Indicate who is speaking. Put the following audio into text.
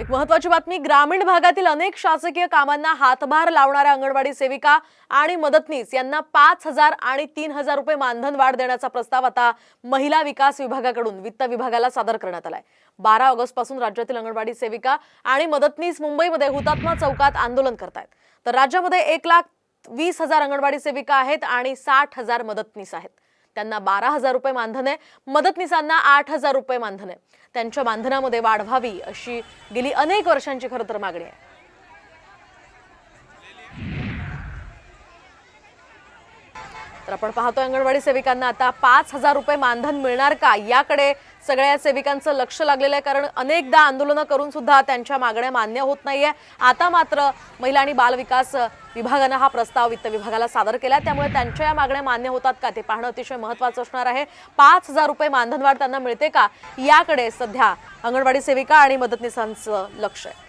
Speaker 1: एक महत्वाची बातमी ग्रामीण भागातील अनेक शासकीय कामांना हातभार लावणाऱ्या अंगणवाडी सेविका आणि मदतनीस यांना पाच हजार आणि तीन हजार रुपये मानधन वाढ देण्याचा प्रस्ताव आता महिला विकास विभागाकडून वित्त विभागाला सादर करण्यात आलाय. बारा ऑगस्टपासून राज्यातील अंगणवाडी सेविका आणि मदतनीस मुंबईमध्ये हुतात्मा चौकात आंदोलन करतायत. तर राज्यामध्ये एक लाख वीस हजार अंगणवाडी सेविका आहेत आणि साठ हजार मदतनीस आहेत. त्यांना बारा हजार रुपये मानधन आहे. मदतनीसांना आठ हजार रुपये मानधन आहे. त्यांच्या मानधनामध्ये वाढ व्हावी अशी गेली अनेक वर्षांची खरं तर मागणी आहे. तर आपण पाहतोय अंगणवाडी सेविकांना आता पाच हजार रुपये मानधन मिळणार का? याकडे सगळ्या सेविकांचं लक्ष लागलेलं आहे कारण अनेकदा आंदोलनं करून सुद्धा त्यांच्या मागण्या मान्य होत नाहीये. आता मात्र महिला आणि बालविकास विभागानं हा प्रस्ताव वित्त विभागाला सादर केला. त्यामुळे त्यांच्या या मागण्या मान्य होतात का? ते पाहणं अतिशय महत्वाचं असणार आहे. पाच हजार रुपये मानधनवाढ त्यांना मिळते का? याकडे सध्या अंगणवाडी सेविका आणि मदतनीसांचं लक्ष आहे.